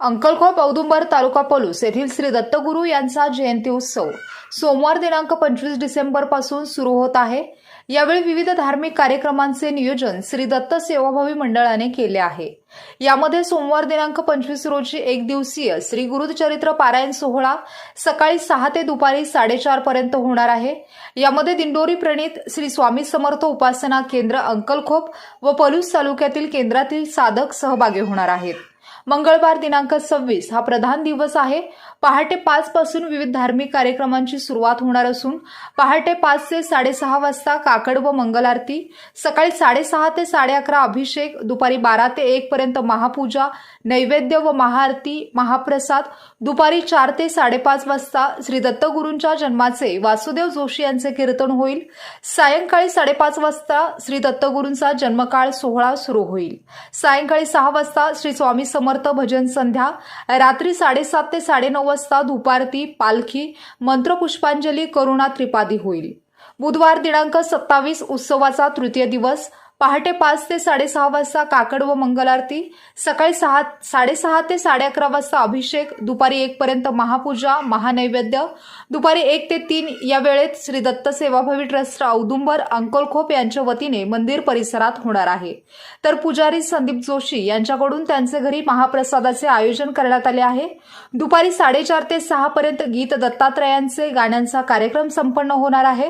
अंकलखोप औदुंबर तालुका पलूस येथील श्री दत्तगुरू यांचा जयंती उत्सव सोमवार दिनांक पंचवीस डिसेंबरपासून सुरू होत आहे. यावेळी विविध धार्मिक कार्यक्रमांचे नियोजन श्री दत्त सेवाभावी मंडळाने केले आहे. यामध्ये सोमवार दिनांक पंचवीस रोजी एक दिवसीय श्री गुरुचरित्र पारायण सोहळा सकाळी सहा ते दुपारी साडेचार पर्यंत होणार आहे. यामध्ये दिंडोरी प्रणित श्री स्वामी समर्थ उपासना केंद्र अंकलखोप व पलूस तालुक्यातील केंद्रातील साधक सहभागी होणार आहेत. मंगळवार दिनांक सव्वीस हा प्रधान दिवस आहे. पहाटे पाच पासून विविध धार्मिक कार्यक्रमांची सुरुवात होणार असून पहाटे पाच ते साडेसहा वाजता काकड व मंगल आरती सकाळी साडेसहा ते साडे अकरा अभिषेक दुपारी बारा ते एक पर्यंत महापूजा नैवेद्य व महाआरती महाप्रसाद दुपारी चार ते साडेपाच वाजता श्री दत्तगुरूंच्या जन्माचे वासुदेव जोशी यांचे कीर्तन होईल. सायंकाळी साडेपाच वाजता श्री दत्तगुरूंचा जन्मकाळ सोहळा सुरू होईल. सायंकाळी सहा वाजता श्री स्वामी समर्थ भजन संध्या रात्री साडेसात ते साडेनऊ वाजता दुपारती पालखी मंत्रपुष्पांजली करुणा त्रिपादी होईल. बुधवार दिनांक सत्तावीस उत्सवाचा तृतीय दिवस पहाटे पाच ते साडेसहा वाजता काकड व मंगल आरती सकाळी सहा साडेसहा ते साडे अकरा वाजता अभिषेक दुपारी एकपर्यंत महापूजा महानैवेद्य दुपारी एक ते तीन या वेळेत श्री दत्त सेवाभावी ट्रस्ट औदुंबर अंकोलखोप यांच्या वतीने मंदिर परिसरात होणार आहे. तर पुजारी संदीप जोशी यांच्याकडून त्यांचे घरी महाप्रसादाचे आयोजन करण्यात आले आहे. दुपारी साडेचार ते सहा पर्यंत गीत दत्तात्रयांचे गाण्यांचा कार्यक्रम संपन्न होणार आहे.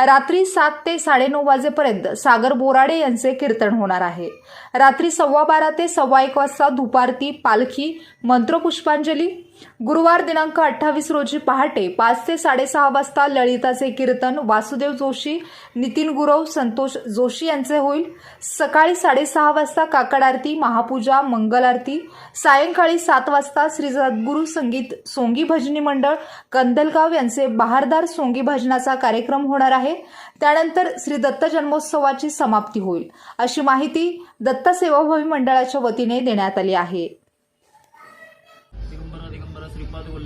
रात्री सात ते साडेनऊ वाजेपर्यंत सागर बोराडे यांचे कीर्तन होणार आहे. रात्री सव्वा बारा ते सव्वा एक वाजता दुपारती पालखी मंत्रपुष्पांजली गुरुवार दिनांक अठ्ठावीस रोजी पहाटे पाच ते साडेसहा वाजता ललिताचे कीर्तन वासुदेव जोशी नितीन गुरव संतोष जोशी यांचे होईल. सकाळी साडेसहा वाजता काकड आरती महापूजा मंगल आरती. सायंकाळी सात वाजता श्री सद्गुरू संगीत सोंगी भजनी मंडळ कंदलगाव यांचे बहारदार सोंगी भजनाचा कार्यक्रम होणार आहे. त्यानंतर श्री दत्त जन्मोत्सवाची समाप्ती होईल. अशी माहिती दत्त सेवाभावी मंडळाच्या वतीने देण्यात आली आहे.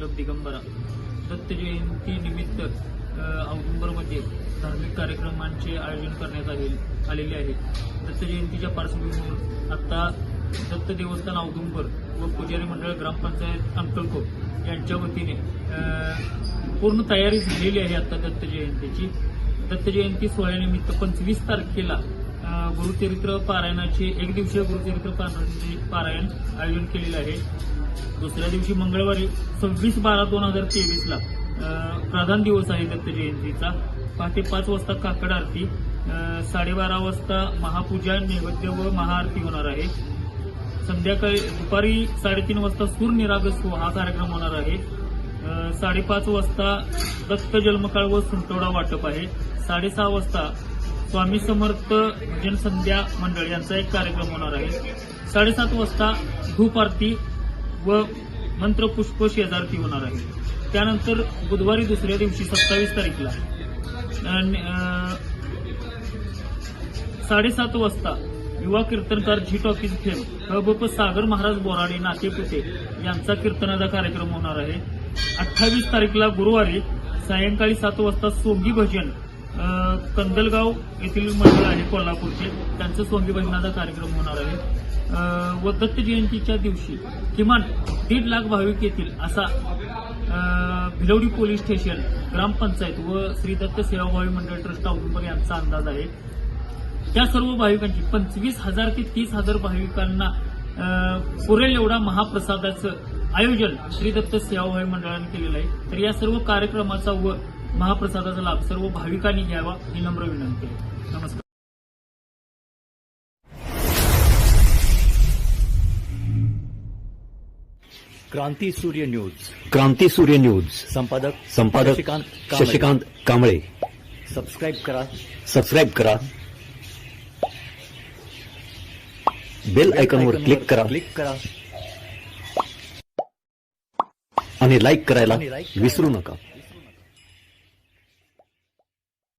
श्रीपाद दिगंबरा दत्त निमित्त औदुंबरमध्ये धार्मिक कार्यक्रमांचे आयोजन करण्यात आले आलेले आहे. दत्तजयंतीच्या पार्श्वभूमीवर आता दत्त देवस्थान औदुंबर व पुजारी मंडळ ग्रामपंचायत अंकलकोप यांच्या वतीने पूर्ण तयारी झालेली आहे आता दत्त जयंतीची दत्त जयंती सोहळ्यानिमित्त पंचवीस तारखेला गुरुचरित्र पारायणाचे एक दिवसीय गुरुचरित्र पारायणाचे पारायण आयोजन केलेलं आहे. दुसऱ्या दिवशी मंगळवारी सव्वीस बारा दोन हजार तेवीसला प्रधान दिवस आहे दत्त जयंतीचा. पहाटे पाच वाजता काकड आरती साडेबारा वाजता महापूजा नैवेद्य व महाआरती होणार आहे. संध्याकाळी दुपारी साडेतीन वाजता सूर निरागस हा कार्यक्रम होणार आहे. साडेपाच वाजता दत्त जन्मकाळ व सुंटवडा वाटप आहे. साडेसहा वाजता स्वामी समर्थ भजन संध्या मंडळ यांचा एक कार्यक्रम होणार आहे. साडेसात वाजता धूप आरती व मंत्रपुष्प शेजारती होणार आहे. त्यानंतर बुधवारी दुसऱ्या दिवशी सत्तावीस तारीखला. साडेसात वाजता युवा कीर्तनकार झी टॉकीज फेम हबप सागर महाराज बोराडे नातेपुते यांचा कीर्तनाचा कार्यक्रम होणार आहे. अठ्ठावीस तारीखला गुरुवारी सायंकाळी सात वाजता सोंगी भजन कंदलगाव येथील मंडळ आहे कोल्हापूरचे. त्यांचं सोंगी भजनाचा कार्यक्रम होणार आहे. व दत्त जयंतीच्या दिवशी किमान दीड लाख भाविक येतील असा भिलवडी पोलीस स्टेशन ग्रामपंचायत व श्री दत्त सेवाभावी मंडळ ट्रस्ट औदुंबर यांचा अंदाज आहे. त्या सर्व भाविकांची पंचवीस हजार ते तीस हजार भाविकांना पुरेल एवढा महाप्रसादाचं आयोजन श्री दत्त सेवाभावी मंडळाने केलेलं आहे. तर या सर्व कार्यक्रमाचा व महाप्रसादाचा लाभ सर्व भाविकांनी घ्यावा ही नम्र विनंती आहे. नमस्कार. क्रांती सूर्य न्यूज. क्रांती सूर्य न्यूज. संपादक संपादक शशिकांत कांबळे. सबस्क्राईब करा. सबस्क्राईब करा. बेल आयकॉनवर क्लिक करा. क्लिक करा. आणि लाईक करायला विसरू नका.